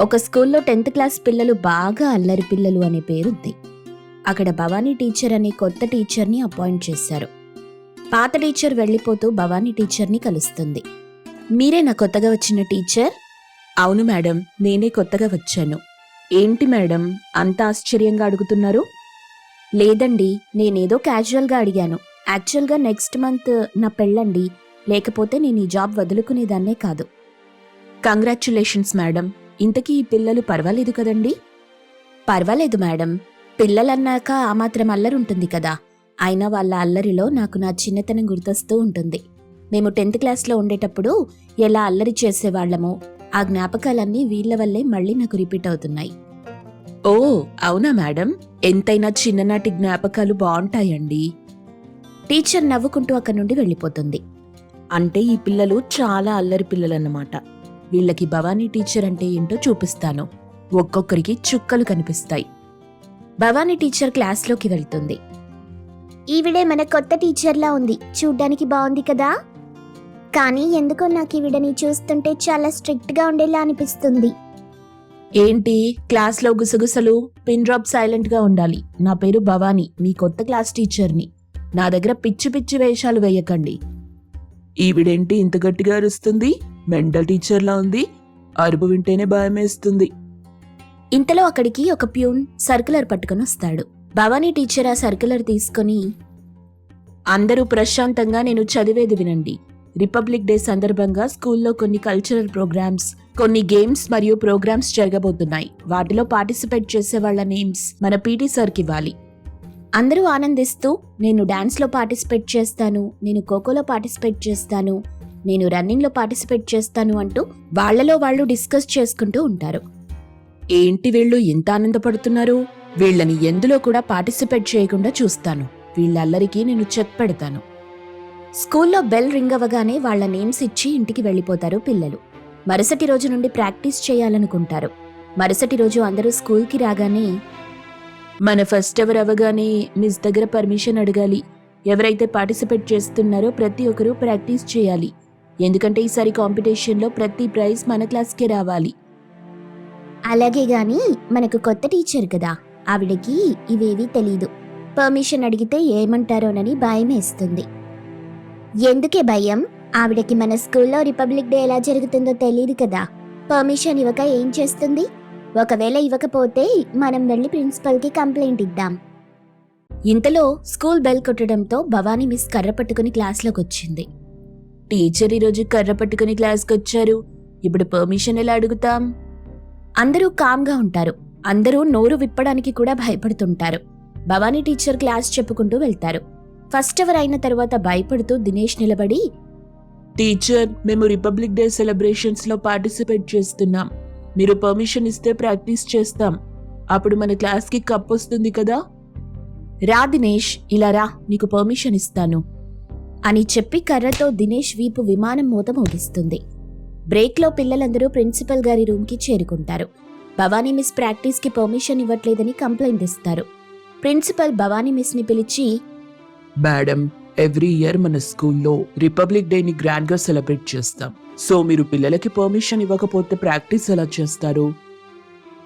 ఒక స్కూల్లో tenth class పిల్లలు బాగా అల్లరి పిల్లలు అనే పేరుంది. అక్కడ భవానీ టీచర్ అనే కొత్త టీచర్ని అపాయింట్ చేశారు. పాత టీచర్ వెళ్ళిపోతూ భవానీ టీచర్ని కలుస్తుంది. మీరే నా కొత్తగా వచ్చిన టీచర్? అవును మేడం నేనే కొత్తగా వచ్చాను. ఏంటి మేడం అంత ఆశ్చర్యంగా అడుగుతున్నారు? లేదండి నేనేదో క్యాజువల్గా అడిగాను. యాక్చువల్గా నెక్స్ట్ మంత్ నా పెళ్ళండి లేకపోతే నేను ఈ జాబ్ వదులుకునేదాన్నే కాదు. Congratulations madam. ఇంతకీ ఈ పిల్లలు పర్వాలేదు కదండి? పర్వాలేదు మేడం. పిల్లలన్నాక ఆ మాత్రం అల్లరి ఉంటుంది కదా. అయినా వాళ్ళ అల్లరిలో నాకు నా చిన్నతనం గుర్తొస్తూ ఉంటుంది. మేము టెన్త్ క్లాస్లో ఉండేటప్పుడు ఎలా అల్లరి చేసేవాళ్ళమో ఆ జ్ఞాపకాలన్నీ వీళ్ళ వల్లే మళ్ళీ నాకు రిపీట్ అవుతున్నాయి. ఓ అవునా మేడం? ఎంతైనా చిన్ననాటి జ్ఞాపకాలు బాగుంటాయండి టీచర్ నవ్వుకుంటూ అక్కడి నుండి వెళ్ళిపోతుంది. అంటే ఈ పిల్లలు చాలా అల్లరి పిల్లలన్నమాట. వీళ్ళకి భవానీ టీచర్ అంటే ఏంటో చూపిస్తాను. ఒక్కొక్కరికి చుక్కలు కనిపిస్తాయి. భవానీ టీచర్ క్లాస్లోకి వెళ్తుంది. ఈవిడే మన కొత్త టీచర్లా ఉంది. చూడ్డానికి బాగుంది కదా? కానీ ఎందుకో నాకు ఈవిడని చూస్తుంటే చాలా స్ట్రిక్ట్గా ఉండేలా అనిపిస్తుంది. ఏంటి? క్లాస్లో గుసగుసలు పిన్ డ్రాప్ సైలెంట్గా ఉండాలి. నా పేరు భవానీ మీ కొత్త క్లాస్ టీచర్ని. నా దగ్గర పిచ్చి పిచ్చి వేషాలు వేయకండి. ఈవిడేంటి ఇంత గట్టిగా అరుస్తుంది? మెంటల్ టీచర్లా ఉంది. అరుపు వింటేనే భయమేస్తుంది. ఇంతలో అక్కడికి ఒక ప్యూన్ సర్కులర్ పట్టుకొని వస్తాడు. భవానీ టీచర్ ఆ సర్కులర్ తీసుకొని అందరూ ప్రశాంతంగా నేను చదివేది వినండి. రిపబ్లిక్ డే సందర్భంగా స్కూల్లో కొన్ని కల్చరల్ ప్రోగ్రామ్స్ కొన్ని గేమ్స్ మరియు ప్రోగ్రామ్స్ జరగబోతున్నాయి. వాటిలో పార్టిసిపేట్ చేసే వాళ్ళ నేమ్స్ మన పీటీ సార్కి ఇవ్వాలి. అందరూ ఆనందిస్తూ నేను డాన్స్లో పార్టిసిపేట్ చేస్తాను. నేను ఖోఖోలో పార్టిసిపేట్ చేస్తాను. నేను రన్నింగ్లో పార్టిసిపేట్ చేస్తాను అంటూ వాళ్ళలో వాళ్ళు డిస్కస్ చేసుకుంటూ ఉంటారు. ఏంటి వీళ్ళు ఎంత ఆనందపడుతున్నారు? వీళ్ళని ఎందులో కూడా పార్టిసిపేట్ చేయకుండా చూస్తాను. వీళ్ళల్లరికి నేను చెక్ పెడతాను. స్కూల్లో బెల్ రింగ్ అవ్వగానే వాళ్ళ నేమ్స్ ఇచ్చి ఇంటికి వెళ్ళిపోతారు పిల్లలు. మరుసటి రోజు నుండి ప్రాక్టీస్ చేయాలనుకుంటారు. మరుసటి రోజు అందరూ స్కూల్కి రాగానే మన ఫస్ట్ అవర్ అవ్వగానే మిస్ దగ్గర పర్మిషన్ అడగాలి. ఎవరైతే పార్టిసిపేట్ చేస్తున్నారో ప్రతి ఒక్కరూ ప్రాక్టీస్ చేయాలి. ఎందుకంటే ఈసారి కాంపిటీషన్లో ప్రతి ప్రైజ్ మన క్లాస్కే రావాలి. అలాగే గాని మనకు కొత్త టీచర్ కదా ఆవిడకి ఇవేవి తెలీదు. పర్మిషన్ అడిగితే ఏమంటారోనని భయం వేస్తుంది ఎందుకే భయం? ఆవిడకి మన స్కూల్లో రిపబ్లిక్ డే ఎలా జరుగుతుందో తెలియదు కదా పర్మిషన్ ఇవ్వక ఏం చేస్తుంది? ఒకవేళ ఇవ్వకపోతే మనం వెళ్ళి ప్రిన్సిపల్కి కంప్లైంట్ ఇద్దాం. ఇంతలో స్కూల్ బెల్ కొట్టడంతో భవానీ మిస్ కర్ర పట్టుకుని క్లాస్లోకి వచ్చింది టీచర్ ఈరోజు కర్ర పట్టుకుని క్లాస్కి వచ్చారు ఇప్పుడు పర్మిషన్ ఎలా అడుగుతాం? అందరూ కామ్గా ఉంటారు. అందరూ నోరు విప్పడానికి కూడా భయపడుతుంటారు. భవానీ టీచర్ క్లాస్ చెప్పుకుంటూ వెళ్తారు. ఫస్ట్ అవర్ అయిన తర్వాత భయపడుతూ దినేష్ నిలబడి టీచర్ మేము రిపబ్లిక్ డే సెలబ్రేషన్స్లో పార్టిసిపేట్ చేస్తున్నాం. మీరు పర్మిషన్ ఇస్తే ప్రాక్టీస్ చేస్తాం. అప్పుడు మన క్లాస్కి కప్ వస్తుంది కదా? రా దినేష్ ఇలా రా నీకు పర్మిషన్ ఇస్తాను. అని చెప్పి కర్రతో దినేష్ వీపు విమానం మూత మోగిస్తుంది. బ్రేక్లో పిల్లలందరూ ప్రిన్సిపల్ గారి రూమ్కి చేరుకుంటారు. భవానీ మిస్ ప్రాక్టీస్కి పర్మిషన్ ఇవ్వట్లేదని కంప్లైంట్ ఇస్తారు. ప్రిన్సిపల్ భవానీ మిస్ని పిలిచి మేడం ఎవ్రీ ఇయర్ మన స్కూల్లో రిపబ్లిక్ డేని గ్రాండ్గా సెలబ్రేట్ చేస్తాం. సో మీరు పిల్లలకి పర్మిషన్ ఇవ్వకపోతే ప్రాక్టీస్ ఎలా చేస్తారు?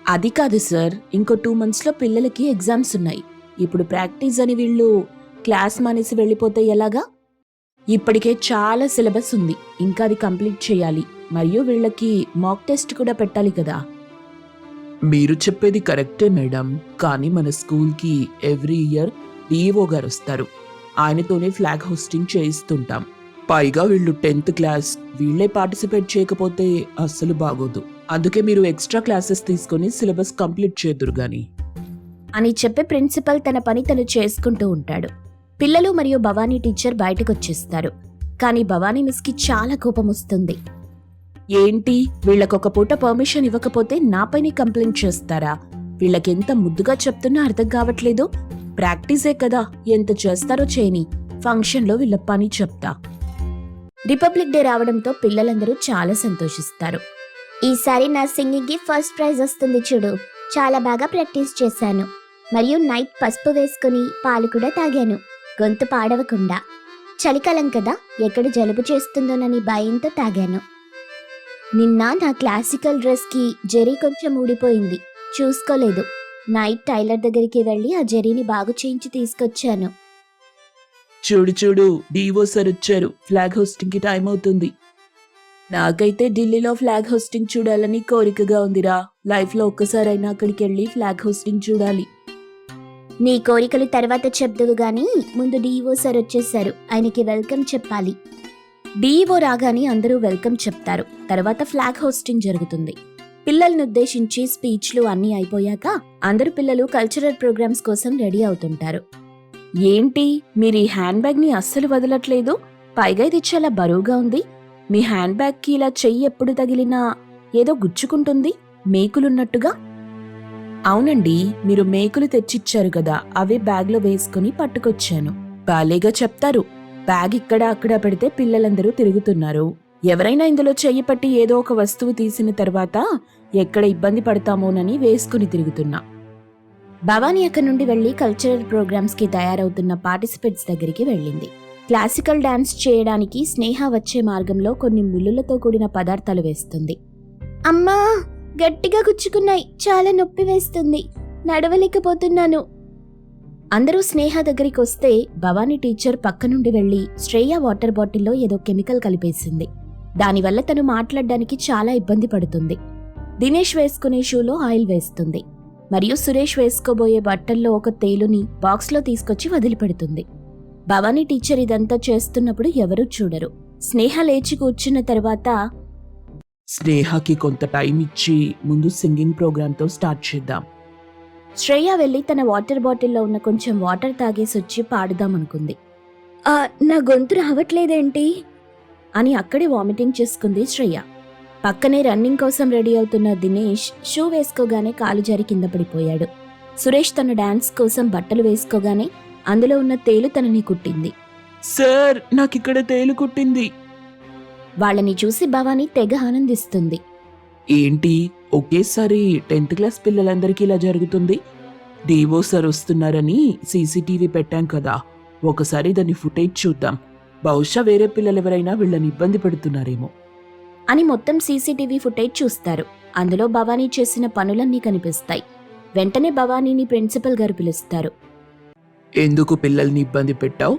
అది కాదు సార్. ఇంకో టూ మంత్స్లో పిల్లలకి ఎగ్జామ్స్ ఉన్నాయి. ఇప్పుడు ప్రాక్టీస్ అని వీళ్ళు క్లాస్ మానేసి వెళ్ళిపోతే ఎలాగా? ఇప్పటికే చాలా సిలబస్ ఉంది. ఇంకా అది కంప్లీట్ చేయాలి. మరియు వీళ్ళకి మాక్ టెస్ట్ కూడా పెట్టాలి కదా. మీరు చెప్పేది కరెక్టే మేడం. కానీ మన స్కూల్కి ఎవ్రీ ఇయర్ డిఈఓ గారు వస్తారు. ఆయనతోనే ఫ్లాగ్ హోస్టింగ్ చేయిస్తుంటాం. పైగా వీళ్ళు టెన్త్ క్లాస్. వీళ్ళే పార్టిసిపేట్ చేయకపోతే అస్సలు బాగోదు. అందుకే మీరు ఎక్స్ట్రా క్లాసెస్ తీసుకొని సిలబస్ కంప్లీట్ చేదురు గాని అని చెప్పి ప్రిన్సిపల్ తన పని తను చేసుకుంటూ ఉంటాడు. పిల్లలు మరియు భవానీ టీచర్ బయటకు వచ్చేస్తారు కానీ భవానీ మిస్కి చాలా కోపం వస్తుంది ఏంటి? వీళ్ళకొక పూట పర్మిషన్ ఇవ్వకపోతే నాపైనే కంప్లైంట్ చేస్తారా? వీళ్ళకెంత ముద్దుగా చెప్తున్నా అర్థం కావట్లేదు. ప్రాక్టీసే కదా ఎంత చేస్తారో చేయని. ఫంక్షన్లో వీళ్ళ పని చెప్తా. రిపబ్లిక్ డే రావడంతో పిల్లలందరూ చాలా సంతోషిస్తారు. ఈసారి నా సింగింగ్కి ఫస్ట్ ప్రైజ్ వస్తుంది చూడు. చాలా బాగా ప్రాక్టీస్ చేశాను. మరియు నైట్ పసుపు వేసుకుని పాలు కూడా తాగాను. గొంతు పాడవకుండా. చలికాలం కదా ఎక్కడ జలుబు చేస్తుందోనని భయంతో తాగాను. నిన్న నా క్లాసికల్ డ్రెస్కి జెరీ కొంచెం ఊడిపోయింది. చూసుకోలేదు. నైట్ టైలర్ దగ్గరికి వెళ్ళి ఆ జెరీని బాగు చేయించి తీసుకొచ్చాను. చూడు చూడు డివో సార్ వచ్చారు. ఫ్లాగ్ హోస్టింగ్కి టైం అవుతుంది. నాకైతే ఢిల్లీలో ఫ్లాగ్ హోస్టింగ్ చూడాలని కోరికగా ఉందిరా. లైఫ్లో ఒక్కసారైనా అక్కడికి వెళ్ళి ఫ్లాగ్ హోస్టింగ్ చూడాలి. నీ కోరికలు తర్వాత చెప్దువు గాని ముందు డిఓ సార్ వచ్చేసారు. ఆయనకి వెల్కమ్ చెప్పాలి. డీఓ రాగానే అందరూ వెల్కమ్ చెప్తారు. తర్వాత ఫ్లాగ్ హోస్టింగ్ జరుగుతుంది. పిల్లల్ని ఉద్దేశించి స్పీచ్లు అన్నీ అయిపోయాక అందరు పిల్లలు కల్చరల్ ప్రోగ్రామ్స్ కోసం రెడీ అవుతుంటారు. ఏంటి? మీరు ఈ హ్యాండ్ బ్యాగ్ని అస్సలు వదలట్లేదు? పైగా ఇది చాలా బరువుగా ఉంది. మీ హ్యాండ్ బ్యాగ్కి ఇలా చెయ్యి ఎప్పుడు తగిలినా ఏదో గుచ్చుకుంటుంది. మేకులున్నట్టుగా అవునండి మీరు మేకులు తెచ్చిచ్చారు కదా అవే బ్యాగ్లో వేసుకుని పట్టుకొచ్చాను. బాలేగా చెప్తారు. బ్యాగ్ ఇక్కడ అక్కడ పెడితే పిల్లలందరూ తిరుగుతున్నారు. ఎవరైనా ఇందులో చెయ్యి పట్టి ఏదో ఒక వస్తువు తీసిన తర్వాత ఎక్కడ ఇబ్బంది పడతామోనని వేసుకుని తిరుగుతున్నా. భవానీ అక్కడి నుండి వెళ్ళి కల్చరల్ ప్రోగ్రామ్స్కి తయారవుతున్న పార్టిసిపెంట్స్ దగ్గరికి వెళ్ళింది. క్లాసికల్ డాన్స్ చేయడానికి స్నేహ వచ్చే మార్గంలో కొన్ని ముళ్ళులతో కూడిన పదార్థాలు వేస్తుంది. అమ్మా! గట్టిగా గుచ్చుకున్నాయి. చాలా నొప్పి వేస్తుంది. నడవలేకపోతున్నాను. అందరూ స్నేహ దగ్గరికి వస్తే భవానీ టీచర్ పక్క నుండి వెళ్ళి శ్రేయ వాటర్ బాటిల్లో ఏదో కెమికల్ కలిపేసింది. దానివల్ల తను మాట్లాడడానికి చాలా ఇబ్బంది పడుతుంది. దినేష్ వేసుకునే షూలో ఆయిల్ వేస్తుంది. మరియు సురేష్ వేసుకోబోయే బట్టల్లో ఒక తేలుని బాక్స్లో తీసుకొచ్చి వదిలిపెడుతుంది. భవానీ టీచర్ ఇదంతా చేస్తున్నప్పుడు ఎవరూ చూడరు. స్నేహ లేచి కూర్చున్న తర్వాత స్నేహకి కొంత టైం ఇచ్చి ముందు సింగింగ్ ప్రోగ్రామ్తో స్టార్ట్ చేద్దాం. శ్రేయ వెళ్ళి తన వాటర్ బాటిల్లో ఉన్న కొంచెం వాటర్ తాగేసి వచ్చి పాడుదామనుకుంది "ఆ, నా గొంతు రావట్లేదేంటి? అని అక్కడే వామిటింగ్ చేసుకుంది శ్రేయ. పక్కనే రన్నింగ్ కోసం రెడీ అవుతున్న దినేష్ షూ వేసుకోగానే కాలు జారి కింద పడిపోయాడు. సురేష్ తన డాన్స్ కోసం బట్టలు వేసుకోగానే అందులో ఉన్న తేలు తనని కుట్టింది. సార్ నాకు ఇక్కడ తేలు కుట్టింది. వాళ్ళని చూసి భవానీ తెగ ఆనందిస్తుంది. ఏంటి ఒకేసారి టెన్త్ క్లాస్ పిల్లలందరికీ ఇలా జరుగుతుంది. డివో సార్ వస్తున్నారని సీసీటీవీ పెట్టాం కదా. ఒకసారి దాని ఫుటేజ్ చూద్దాం. బహుశా వేరే పిల్లలు ఎవరైనా వీళ్ళని ఇబ్బంది పెడుతున్నారేమో. అని మొత్తం సీసీటీవీ ఫుటేజ్ చూస్తారు. అందులో భవానీ చేసిన పనులన్నీ కనిపిస్తాయి. వెంటనే భవానీని ప్రిన్సిపల్ గారు పిలుస్తారు. ఎందుకు పిల్లల్ని ఇబ్బంది పెట్టావు?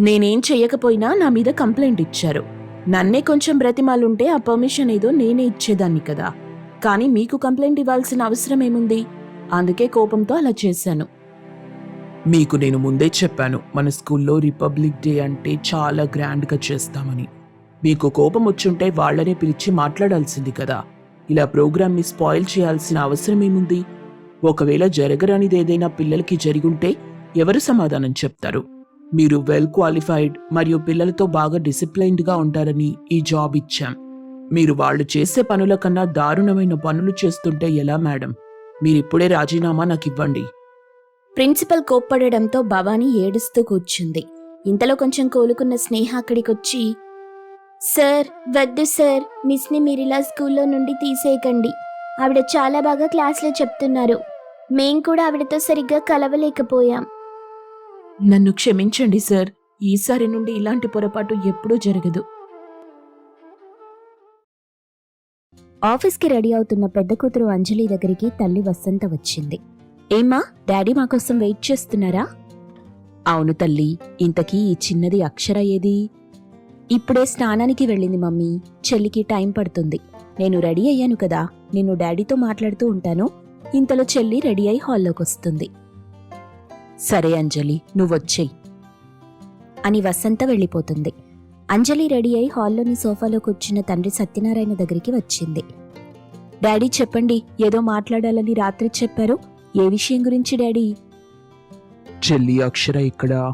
నేనేం చెయ్యకపోయినా నా మీద కంప్లైంట్ ఇచ్చారు. నన్నే కొంచెం బ్రతిమాలుంటే ఆ పర్మిషన్ ఏదో నేనే ఇచ్చేదాన్ని కదా. కానీ మీకు కంప్లైంట్ ఇవ్వాల్సిన అవసరం ఏముంది? అందుకే కోపంతో అలా చేశాను. మీకు నేను ముందే చెప్పాను మన స్కూల్లో రిపబ్లిక్ డే అంటే చాలా గ్రాండ్గా చేస్తామని. మీకు కోపం వచ్చుంటే వాళ్ళనే పిలిచి మాట్లాడాల్సింది కదా. ఇలా ప్రోగ్రామ్ని స్పాయిల్ చేయాల్సిన అవసరం ఏముంది? ఒకవేళ జరగరానిది ఏదైనా పిల్లలకి జరిగుంటే ఎవరు సమాధానం చెప్తారు? మీరు వెల్ క్వాలిఫైడ్ మరియు పిల్లలతో బాగా డిసిప్లైన్డ్గా ఉంటారని ఈ జాబ్ ఇచ్చాం. మీరు వాళ్ళు చేసే పనుల కన్నా దారుణమైన పనులు చేస్తుంటే ఎలా మేడం మీరిప్పుడే రాజీనామా నాకు ఇవ్వండి. ప్రిన్సిపల్ కోప్పడడంతో భవానీ ఏడుస్తూ కూర్చుంది. ఇంతలో కొంచెం కోలుకున్న స్నేహ అక్కడికొచ్చి సార్ వద్దు సార్ మిస్ని మీరిలా స్కూల్లో నుండి తీసేయకండి. ఆవిడ చాలా బాగా క్లాస్లో చెప్తున్నారు. మేం కూడా ఆవిడతో సరిగ్గా కలవలేకపోయాం. నన్ను క్షమించండి సార్. ఈసారి నుండి ఇలాంటి పొరపాటు ఎప్పుడూ జరగదు. ఆఫీస్కి రెడీ అవుతున్న పెద్ద కూతురు అంజలి దగ్గరికి తల్లి వసంత వచ్చింది. ఏమ్మా డాడీ మాకోసం వెయిట్ చేస్తున్నారా? అవును తల్లి ఇంతకీ ఈ చిన్నది అక్షర ఏది? ఇప్పుడే స్నానానికి వెళ్ళింది మమ్మీ. చెల్లికి టైం పడుతుంది. నేను రెడీ అయ్యాను కదా. నేను డాడీతో మాట్లాడుతూ ఉంటాను. ఇంతలో చెల్లి రెడీ అయి హాల్లోకి వస్తుంది. సరే అంజలి నువ్వొచ్చేయ్. అని వసంత వెళ్ళిపోతుంది. అంజలి రెడీ అయి హాల్లోని సోఫాలో కూర్చున్న తండ్రి సత్యనారాయణ దగ్గరికి వచ్చింది. డాడీ చెప్పండి ఏదో మాట్లాడాలని రాత్రి చెప్పారు? ఏ విషయం గురించి డాడీ? చెల్లి అక్షర ఇక్కడ.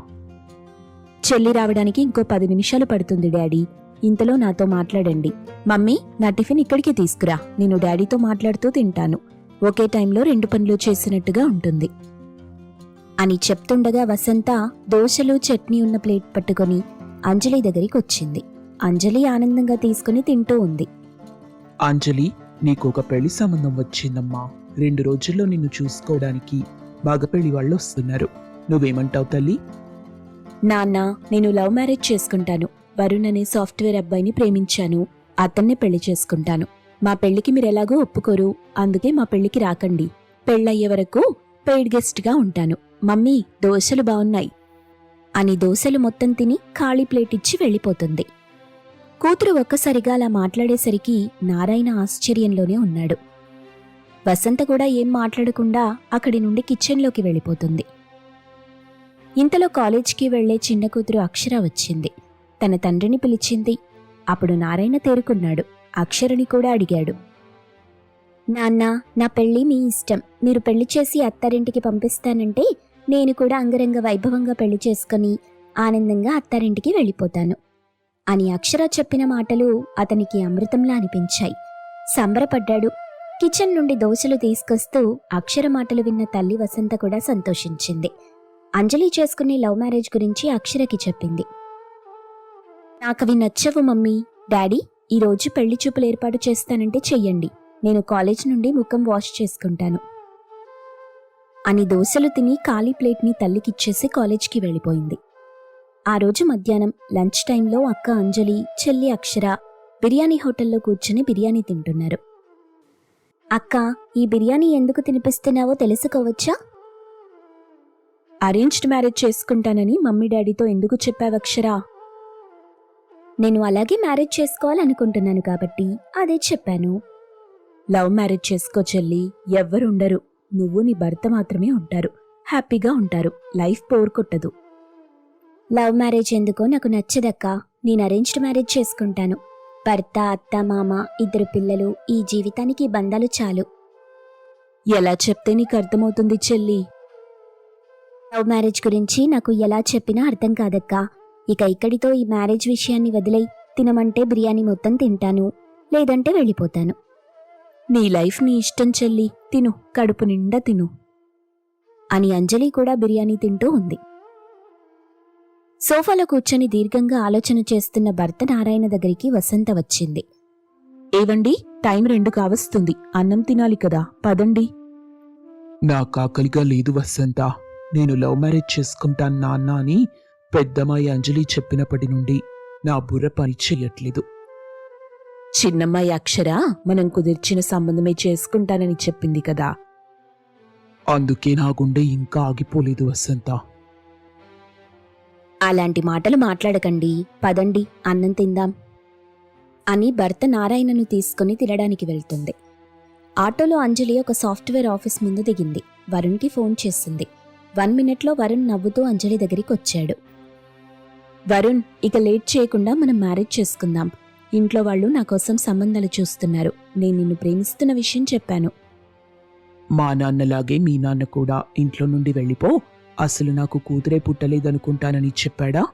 చెల్లి రావడానికి ఇంకో పది నిమిషాలు పడుతుంది డాడీ. ఇంతలో నాతో మాట్లాడండి. మమ్మీ నా టిఫిన్ ఇక్కడికి తీసుకురా. నేను డాడీతో మాట్లాడుతూ తింటాను. ఒకే టైంలో రెండు పనులు చేసినట్టుగా ఉంటుంది. అని చెప్తుండగా వసంత దోశలు చట్నీ ఉన్న ప్లేట్ పట్టుకొని అంజలి దగ్గరికి వచ్చింది అంజలి ఆనందంగా తీసుకుని తింటూ ఉంది. అంజలి నీకు ఒక పెళ్ళి సంబంధం వచ్చిందమ్మా. రెండు రోజుల్లో నిన్ను చూసుకోవడానికి మగపెళ్ళి వాళ్ళు వస్తున్నారు నువ్వేమంటావు తల్లి? నాన్న నేను లవ్ మ్యారేజ్ చేసుకుంటాను. వరుణ్ అనే సాఫ్ట్వేర్ అబ్బాయిని ప్రేమించాను. అతన్నే పెళ్ళి చేసుకుంటాను. మా పెళ్ళికి మీరెలాగో ఒప్పుకోరు. అందుకే మా పెళ్ళికి రాకండి. పెళ్ళయ్యే వరకు పెయిడ్ గెస్ట్గా ఉంటాను. మమ్మీ దోశలు బావున్నాయి. అని దోశలు మొత్తం తిని ఖాళీ ప్లేట్ ఇచ్చి వెళ్ళిపోతుంది. కూతురు ఒక్కసారిగా అలా మాట్లాడేసరికి నారాయణ ఆశ్చర్యంలోనే ఉన్నాడు. వసంత కూడా ఏం మాట్లాడకుండా అక్కడి నుండి కిచెన్లోకి వెళ్ళిపోతుంది. ఇంతలో కాలేజ్కి వెళ్ళే చిన్న కూతురు అక్షర వచ్చింది. తన తండ్రిని పిలిచింది. అప్పుడు నారాయణ తేరుకున్నాడు. అక్షరని కూడా అడిగాడు. నాన్న నా పెళ్ళి మీ ఇష్టం. మీరు పెళ్ళి చేసి అత్తారింటికి పంపిస్తానంటే నేను కూడా అంగరంగ వైభవంగా పెళ్ళి చేసుకుని ఆనందంగా అత్తారింటికి వెళ్ళిపోతాను అని అక్షర చెప్పిన మాటలు అతనికి అమృతంలా అనిపించాయి. సంబరపడ్డాడు. కిచెన్ నుండి దోశలు తీసుకొస్తూ అక్షర మాటలు విన్న తల్లి వసంత కూడా సంతోషించింది. అంజలి చేసుకునే లవ్ మ్యారేజ్ గురించి అక్షరకి చెప్పింది. నాకవి నచ్చవు మమ్మీ. డాడీ ఈరోజు పెళ్ళి చూపులు ఏర్పాటు చేస్తానంటే చెయ్యండి. నేను కాలేజ్ నుండి ముఖం వాష్ చేసుకుంటాను. అని దోశలు తిని ఖాళీ ప్లేట్ని తల్లికిచ్చేసి కాలేజ్కి వెళ్ళిపోయింది. ఆ రోజు మధ్యాహ్నం లంచ్ టైంలో అక్క అంజలి చెల్లి అక్షర బిర్యానీ హోటల్లో కూర్చుని బిర్యానీ తింటున్నారు. అక్క ఈ బిర్యానీ ఎందుకు తినిపిస్తున్నావో తెలుసుకోవచ్చా? అరేంజ్డ్ మ్యారేజ్ చేసుకుంటానని మమ్మీ డాడీతో ఎందుకు చెప్పావక్షరా నేను అలాగే మ్యారేజ్ చేసుకోవాలనుకుంటున్నాను కాబట్టి అదే చెప్పాను. లవ్ మ్యారేజ్ చేసుకో చెల్లి ఎవ్వరుండరు. నువ్వు నీ భర్త మాత్రమే ఉంటారు. హ్యాపీగా ఉంటారు. లైఫ్ పోర్ కొట్టదు. లవ్ మ్యారేజ్ ఎందుకో నాకు నచ్చదక్క. నేను అరేంజ్డ్ మ్యారేజ్ చేసుకుంటాను. భర్త అత్త మామ ఇద్దరు పిల్లలు ఈ జీవితానికి బంధాలు చాలు. ఎలా చెప్తే నీకు అర్థమవుతుంది చెల్లి? లవ్ మ్యారేజ్ గురించి నాకు ఎలా చెప్పినా అర్థం కాదక్కా. ఇక ఇక్కడితో ఈ మ్యారేజ్ విషయాన్ని వదిలై తినమంటే బిర్యానీ మొత్తం తింటాను. లేదంటే వెళ్ళిపోతాను. నీ లైఫ్ నీ ఇష్టం చెల్లి తిను కడుపు నిండా తిను అని అంజలి కూడా బిర్యానీ తింటూ ఉంది. సోఫాలో కూర్చొని దీర్ఘంగా ఆలోచన చేస్తున్న భర్త నారాయణ దగ్గరికి వసంత వచ్చింది. ఏవండి టైం రెండు కావస్తుంది. అన్నం తినాలి కదా పదండి. నాకు ఆకలిగా లేదు వసంత. నేను లవ్ మ్యారేజ్ చేసుకుంటాను నాన్న అని పెద్దమ్మాయి అంజలి చెప్పినప్పటి నుండి నా బుర్ర పని చెయ్యట్లేదు చిన్నమ్మాయి అక్షర మనం కుదిర్చిన సంబంధమే చేసుకుంటానని చెప్పింది కదా. అందుకే నా గుండె ఇంకా ఆగిపోలేదు వసంత. అలాంటి మాటలు మాట్లాడకండి. పదండి అన్నం తిందాం. అని భర్త నారాయణను తీసుకుని తినడానికి వెళ్తుంది. ఆటోలో అంజలి ఒక సాఫ్ట్వేర్ ఆఫీస్ ముందు దిగింది. వరుణ్కి ఫోన్ చేసింది. వన్ మినిట్లో వరుణ్ నవ్వుతూ అంజలి దగ్గరికి వచ్చాడు. వరుణ్ ఇక లేట్ చేయకుండా మనం మ్యారేజ్ చేసుకుందాం. ఇంట్లో వాళ్ళు నా కోసం సంబంధాలు చూస్తున్నారు. నేను నిన్ను ప్రేమిస్తున్న విషయం చెప్పాను. మా నాన్నలాగే మీ నాన్న కూడా ఇంట్లో నుండి వెళ్ళిపో. అసలు నాకు కూతురే పుట్టలేదనుకుంటానని చెప్పాడా?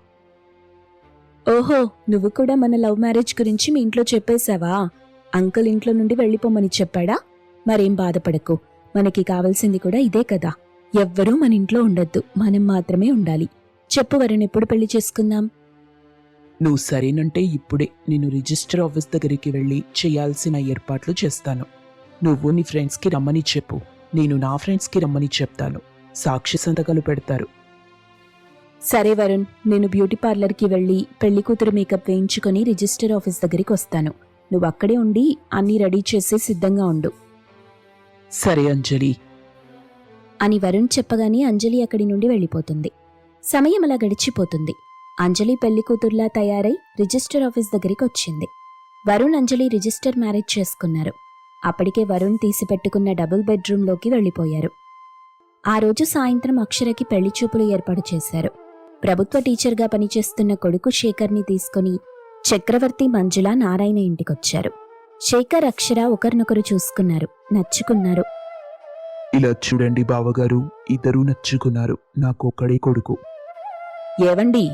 ఓహో నువ్వు కూడా మన లవ్ మ్యారేజ్ గురించి మీ ఇంట్లో చెప్పేశావా? అంకుల్ ఇంట్లో నుండి వెళ్ళిపోమని చెప్పాడా? మరేం బాధపడకు. మనకి కావాల్సింది కూడా ఇదే కదా. ఎవ్వరూ మన ఇంట్లో ఉండొద్దు. మనం మాత్రమే ఉండాలి. చెప్పు వరుణ్ ఎప్పుడు పెళ్ళి చేసుకుందాం? నువ్వు సరేనంటే ఇప్పుడే నేను రిజిస్టర్ ఆఫీస్ దగ్గరికి వెళ్ళి చేయాల్సిన ఏర్పాట్లు చేస్తాను. నువ్వు నీ ఫ్రెండ్స్కి రమ్మని చెప్పు. నేను నా ఫ్రెండ్స్కి రమ్మని చెప్తాను. సాక్షి సంతకాలు పెడతారు. సరే వరుణ్ నేను బ్యూటీ పార్లర్కి వెళ్ళి పెళ్ళి కూతురు మేకప్ వేయించుకొని రిజిస్టర్ ఆఫీస్ దగ్గరికి వస్తాను. నువ్వు అక్కడే ఉండి అన్నీ రెడీ చేసి సిద్ధంగా ఉండు. సరే అంజలి. అని వరుణ్ చెప్పగానే అంజలి అక్కడి నుండి వెళ్ళిపోతుంది. సమయం అలా గడిచిపోతుంది. అంజలి పెళ్ళి కూతుర్లా తయారై రిజిస్టర్ ఆఫీస్ దగ్గరికి వచ్చింది. వరుణ్ అంజలి రిజిస్టర్ మ్యారేజ్ చేసుకున్నారు. అప్పటికే వరుణ్ తీసిపెట్టుకున్న డబుల్ బెడ్రూమ్లోకి వెళ్ళిపోయారు. ఆ రోజు సాయంత్రం అక్షరకి పెళ్ళి చూపులు ఏర్పాటు చేశారు. ప్రభుత్వ టీచర్గా పనిచేస్తున్న కొడుకు శేఖర్ని తీసుకుని చక్రవర్తి మంజుల నారాయణ ఇంటికొచ్చారు. శేఖర్ అక్షర ఒకరినొకరు చూసుకున్నారు. నచ్చుకున్నారు. ఇలా చూడండి బావగారు ఇద్దరూ నచ్చుకున్నారు. నాకొక్కడే కొడుకు. ఏవండి?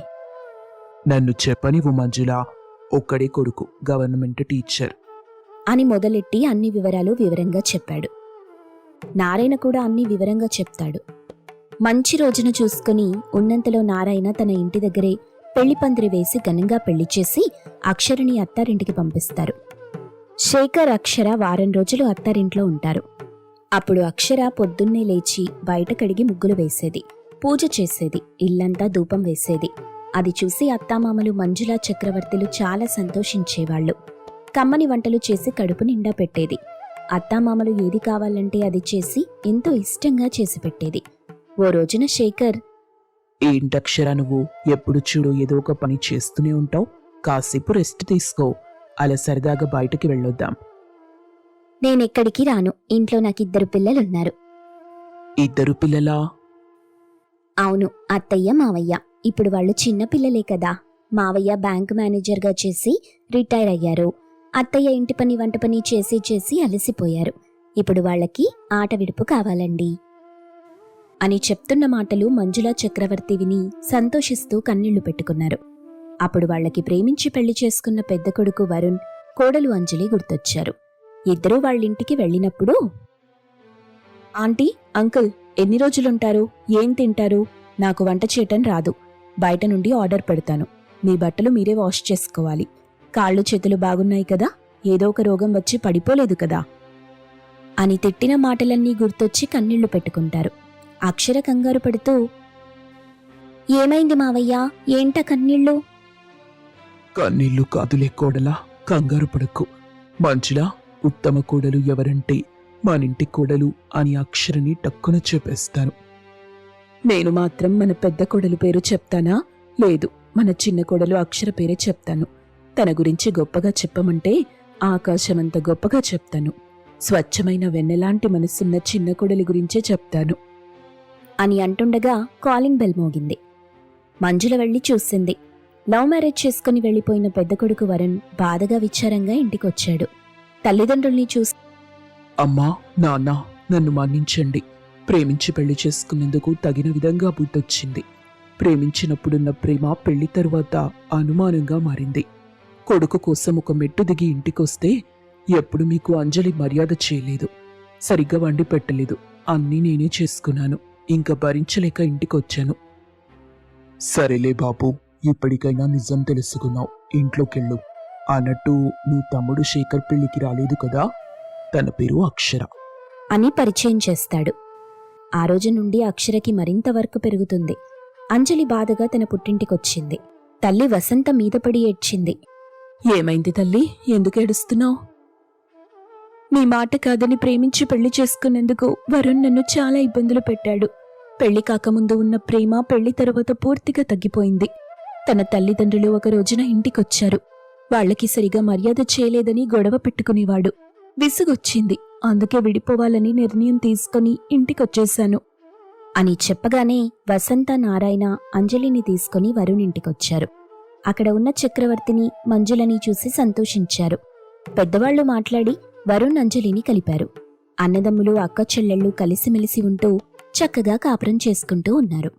నన్ను చెప్పనివ్వు మంజుల ఒక్కడే కొడుకు గవర్నమెంట్ టీచర్. అని మొదలెట్టి అన్ని వివరాలు వివరంగా చెప్పాడు. నారాయణ కూడా అన్ని వివరంగా చెప్తాడు. మంచి రోజున చూసుకుని ఉన్నంతలో నారాయణ తన ఇంటి దగ్గరే పెళ్ళి పందిరి వేసి ఘనంగా పెళ్ళి చేసి అక్షరని అత్తారింటికి పంపిస్తారు. శేఖర్ అక్షర వారం రోజులు అత్తారింట్లో ఉంటారు. అప్పుడు అక్షర పొద్దున్నే లేచి బయట కడిగి ముగ్గులు వేసేది పూజ చేసేది ఇల్లంతా ధూపం వేసేది. అది చూసి అత్తామామలు మంజుల చక్రవర్తులు చాలా సంతోషించేవాళ్ళు. కమ్మని వంటలు చేసి కడుపు నిండా పెట్టేది. అత్తామామలు ఏది కావాలంటే అది చేసి ఎంతో ఇష్టంగా చేసి పెట్టేది. ఓ రోజున శేఖర్ ఏంటక్షరా నువ్వు? ఎప్పుడు చూడు ఏదో ఒక పని చేస్తూనే ఉంటావు. కాసేపు రెస్ట్ తీసుకో. అలా సరదాగా బయటకి వెళ్ళొద్దాం. నేనెక్కడికి రాను. ఇంట్లో నాకిద్దరు పిల్లలున్నారు. ఇద్దరు పిల్లలా? అవును. అత్తయ్య మావయ్య. ఇప్పుడు వాళ్ళు చిన్నపిల్లలే కదా. మావయ్య బ్యాంక్ మేనేజర్గా చేసి రిటైర్ అయ్యారు. అత్తయ్య ఇంటి పని వంట పని చేసి చేసి అలసిపోయారు. ఇప్పుడు వాళ్ళకి ఆట విడుపు కావాలండి. అని చెప్తున్న మాటలు మంజుల చక్రవర్తి విని సంతోషిస్తూ కన్నీళ్ళు పెట్టుకున్నారు. అప్పుడు వాళ్ళకి ప్రేమించి పెళ్ళి చేసుకున్న పెద్ద కొడుకు వరుణ్ కోడలు అంజలి గుర్తొచ్చారు. ఇద్దరూ వాళ్ళింటికి వెళ్ళినప్పుడు ఆంటీ అంకుల్ ఎన్ని రోజులుంటారు? ఏం తింటారు? నాకు వంట చేయటం రాదు. బయట నుండి ఆర్డర్ పెడతాను. మీ బట్టలు మీరే వాష్ చేసుకోవాలి. కాళ్ళు చేతులు బాగున్నాయి కదా? ఏదో ఒక రోగం వచ్చి పడిపోలేదు కదా? అని తిట్టిన మాటలన్నీ గుర్తొచ్చి కన్నీళ్ళు పెట్టుకుంటారు. అక్షర కంగారు పడుతూ ఏమైంది మావయ్యా? ఏంట కన్నీళ్ళు? కన్నీళ్ళు కాదులే కోడలా కంగారు పడకు. మంచిలా ఉత్తమ కోడలు ఎవరంటే మనింటి కోడలు అని అక్షరని టక్కున చెప్పేస్తాను. నేను మాత్రం మన పెద్ద కొడలు పేరు చెప్తానా? లేదు మన చిన్న కొడలు అక్షర పేరే చెప్తాను. తన గురించి గొప్పగా చెప్పమంటే ఆకాశమంత గొప్పగా చెప్తాను. స్వచ్ఛమైన వెన్నెలాంటి మనసున్న చిన్న కొడలి గురించే చెప్తాను. అని అంటుండగా కాలింగ్ బెల్ మోగింది. మంజుల వెళ్ళి చూసింది. లవ్ మ్యారేజ్ చేసుకుని వెళ్ళిపోయిన పెద్ద కొడుకు వరుణ్ బాధగా విచారంగా ఇంటికొచ్చాడు. తల్లిదండ్రుల్ని చూసి అమ్మా నాన్న నన్ను మన్నించండి. ప్రేమించి పెళ్ళి చేసుకునేందుకు తగిన విధంగా బుద్ధొచ్చింది. ప్రేమించినప్పుడున్న ప్రేమ పెళ్ళి తరువాత అనుమానంగా మారింది. కొడుకు కోసం ఒక మెట్టు దిగి ఇంటికొస్తే ఎప్పుడు మీకు అంజలి మర్యాద చేయలేదు. సరిగ్గా వండి పెట్టలేదు. అన్నీ నేనే చేసుకున్నాను. ఇంకా భరించలేక ఇంటికొచ్చాను. సరేలే బాబు ఇప్పటికైనా నిజం తెలుసుకున్నావు. ఇంట్లోకెళ్ళు. అన్నట్టు నువ్వు తమ్ముడు శేఖర్ పెళ్ళికి రాలేదు కదా? తన పేరు అక్షర. అని పరిచయం చేస్తాడు. ఆ రోజు నుండి అక్షరకి మరింత వర్క్ పెరుగుతుంది. అంజలి బాధగా తన పుట్టింటికొచ్చింది. తల్లి వసంత మీద పడి ఏడ్చింది. ఏమైంది తల్లి? ఎందుకు ఏడుస్తున్నావు? మీ మాట కాదని ప్రేమించి పెళ్ళి చేసుకున్నందుకు వరుణ్ నన్ను చాలా ఇబ్బందులు పెట్టాడు. పెళ్ళి కాకముందు ఉన్న ప్రేమ పెళ్ళి తర్వాత పూర్తిగా తగ్గిపోయింది. తన తల్లిదండ్రులు ఒక రోజున ఇంటికొచ్చారు. వాళ్ళకి సరిగా మర్యాద చేయలేదని గొడవ పెట్టుకునేవాడు. విసుగొచ్చింది. అందుకే విడిపోవాలని నిర్ణయం తీసుకుని ఇంటికొచ్చేశాను. అని చెప్పగానే వసంత నారాయణ అంజలిని తీసుకుని వరుణ్ ఇంటికొచ్చారు అక్కడ ఉన్న చక్రవర్తిని మంజులని చూసి సంతోషించారు. పెద్దవాళ్ళు మాట్లాడి వరుణ్ అంజలిని కలిపారు. అన్నదమ్ములు అక్క చెల్లెళ్ళు కలిసిమెలిసి ఉంటూ చక్కగా కాపురం చేసుకుంటూ ఉన్నారు.